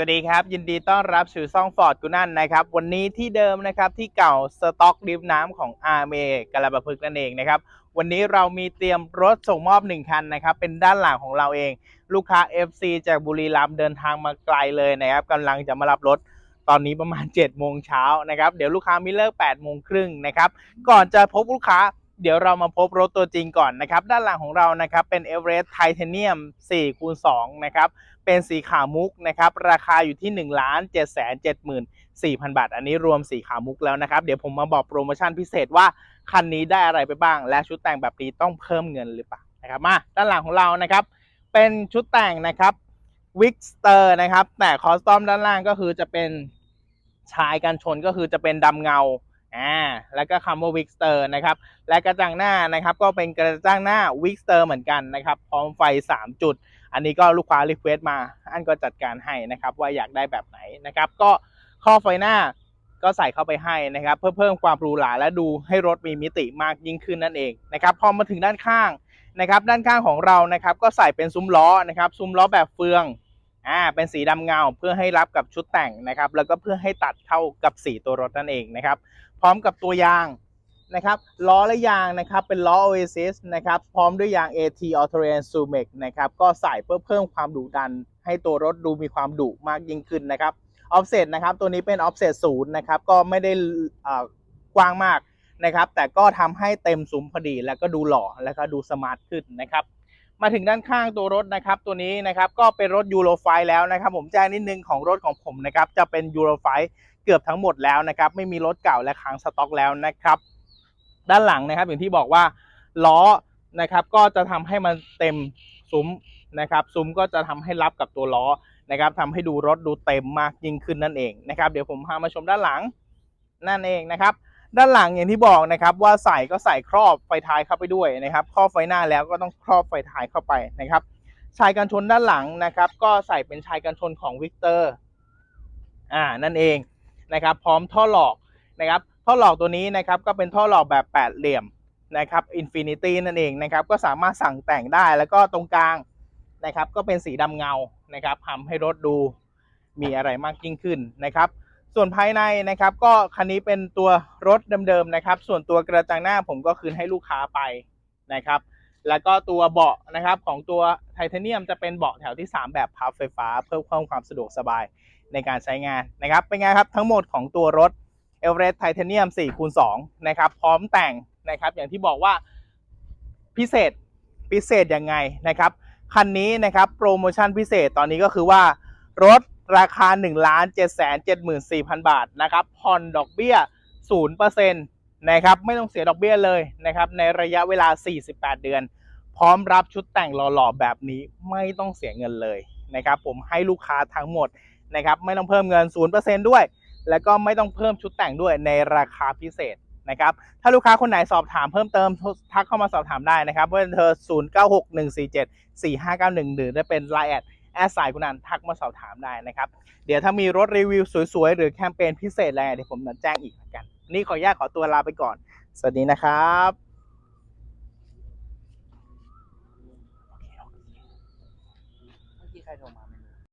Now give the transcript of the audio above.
วัสดีครับ ยินดีต้อนรับสู่ซ่องฟอร์ดกุนันนะครับ วันนี้ที่เดิมนะครับที่เก่าสต็อกดิฟน้ำของอาร์เมกระบะพึกนั่นเองนะครับ วันนี้เรามีเตรียมรถส่งมอบหนึ่งคันนะครับ เป็นด้านหลังของเราเอง ลูกค้า FC จากบุรีรัมย์เดินทางมาไกลเลยนะครับกำลังจะมารับรถตอนนี้ประมาณ7โมงเช้านะครับ เดี๋ยวลูกค้ามีเลิก8โมงครึ่งนะครับ ก่อนจะพบลูกค้า เดี๋ยวเรามาพบรถตัวจริงก่อนนะครับ ด้านหลังของเรานะครับเป็น e v e r e s t Titanium 4คูณ2นะครับ เป็นสีขาวมุกนะครับ ราคาอยู่ที่ 1,774,000 บาท อันนี้รวมสีขาวมุกแล้วนะครับ เดี๋ยวผมมาบอกโปรโมชั่นพิเศษว่า คันนี้ได้อะไรไปบ้าง และชุดแต่งแบบนี้ต้องเพิ่มเงินหรือเปล่านะครับมาด้านหลังของเรานะครับ เป็นชุดแต่งนะครับวิกสเตอร์นะครับ แต่คอสตอมด้านล่างก็คือจะเป็นชายกันชนก็คือจะเป็นดำเงา อ่าแล้วก็คำว่าวิกสเตอร์นะครับ และกระจังหน้านะครับ ก็เป็นกระจังหน้าวิกสเตอร์เหมือนกันนะครับ พร้อมไฟ 3 จุด อันนี้ก็ลูกค้ารีเควสต์มา อันก็จัดการให้นะครับ ว่าอยากได้แบบไหนนะครับ ก็ข้อไฟหน้าก็ใส่เข้าไปให้นะครับ เพื่อเพิ่มความหรูหราและดูให้รถมีมิติมากยิ่งขึ้นนั่นเองนะครับ พอมาถึงด้านข้างนะครับ ด้านข้างของเรานะครับ ก็ใส่เป็นซุ้มล้อนะครับ ซุ้มล้อแบบเฟือง อ่าเป็นสีดำเงาเพื่อให้รับกับชุดแต่งนะครับ แล้วก็เพื่อให้ตัดเข้ากับสีตัวรถนั่นเองนะครับ พร้อมกับตัวยางนะครับล้อและยางนะครับเป็นล้อ Oasis นะครับพร้อมด้วยยาง AT All Terrain Sumex นะครับก็ใส่เพื่อเพิ่มความดุดัน ให้ตัวรถดูมีความดุมากยิ่งขึ้นนะครับ Offset นะครับตัวนี้เป็น Offset ศูนย์นะครับก็ไม่ได้อ่อกว้างมากนะครับแต่ก็ทำให้เต็มซุ้มพอดีแล้วก็ดูหล่อแล้วก็ดูสมาร์ทขึ้นนะครับ มาถึงด้านข้างตัวรถนะครับ ตัวนี้นะครับก็เป็นรถยูโรไฟแล้วนะครับ ผมแจ้งนิดนึงของรถของผมนะครับ จะเป็นยูโรไฟเกือบทั้งหมดแล้วนะครับ ไม่มีรถเก่าและค้างสต็อกแล้วนะครับ ด้านหลังนะครับอย่างที่บอกว่าล้อนะครับ ก็จะทำให้มันเต็มซุ้มนะครับ ซุ้มก็จะทำให้รับกับตัวล้อนะครับทำให้ดูรถดูเต็มมากยิ่งขึ้นนั่นเองนะครับ เดี๋ยวผมพามาชมด้านหลังนั่นเองนะครับ ด้านหลังอย่างที่บอกนะครับว่าใส่ก็ใส่ครอบไฟท้ายเข้าไปด้วยนะครับ ครอบไฟหน้าแล้วก็ต้องครอบไฟท้ายเข้าไปนะครับชายกันชนด้านหลังนะครับ ก็ใส่เป็นชายกันชนของวิกเตอร์อ่านั่นเองนะครับ พร้อมท่อหลอกนะครับท่อหลอกตัวนี้นะครับก็เป็นท่อหลอกแบบแปดเหลี่ยมนะครับอินฟินิตี้นั่นเองนะครับ ก็สามารถสั่งแต่งได้แล้วก็ตรงกลางนะครับ ก็เป็นสีดำเงานะครับทำให้รถดูมีอะไรมากยิ่งขึ้นนะครับ ส่วนภายในนะครับก็คันนี้เป็นตัวรถเดิมๆนะครับ ส่วนตัวกระจังหน้าผมก็คืนให้ลูกค้าไปนะครับ แล้วก็ตัวเบาะนะครับของตัวไทเทเนียมจะเป็นเบาะแถวที่ 3 แบบพับไฟฟ้า เพิ่มความความสะดวกสบายในการใช้งานนะครับ เป็นไงครับทั้งหมดของตัวรถเอเวอเรสต์ไทเทเนียม4คูณ2นะครับ พร้อมแต่งนะครับ อย่างที่บอกว่าพิเศษพิเศษยังไงนะครับ คันนี้นะครับโปรโมชั่นพิเศษตอนนี้ก็คือว่ารถ ราคา 1 7 7 4 0 0 0 บาทนะครับผ่อนดอกเบี้ย 0%นะครับไม่ต้องเสียดอกเบี้ยเลยนะครับในระยะเวลา 48 เดือน พร้อมรับชุดแต่งหล่อๆแบบนี้ไม่ต้องเสียเงินเลยนะครับผมให้ลูกค้าทั้งหมดนะครับไม่ต้องเพิ่มเงิน 0%ด้วย แล้วก็ไม่ต้องเพิ่มชุดแต่งด้วยในราคาพิเศษนะครับถ้าลูกค้าคนไหนสอบถามเพิ่มเติมทักเข้ามาสอบถามได้นะครับเบอร์เธอ 0 9 6 1 4 7 4 5 9 1หรือจะเป็นไลน์แอด แอดสายคุณนันทักมาสอบถามได้นะครับ เดี๋ยวถ้ามีรถรีวิวสวยๆ หรือแคมเปญพิเศษอะไรเดี๋ยวผมจะแจ้งอีกเหมือนกัน นี่ขออนุญาตขอตัวลาไปก่อน สวัสดีนะครับโอเคใครโทรมา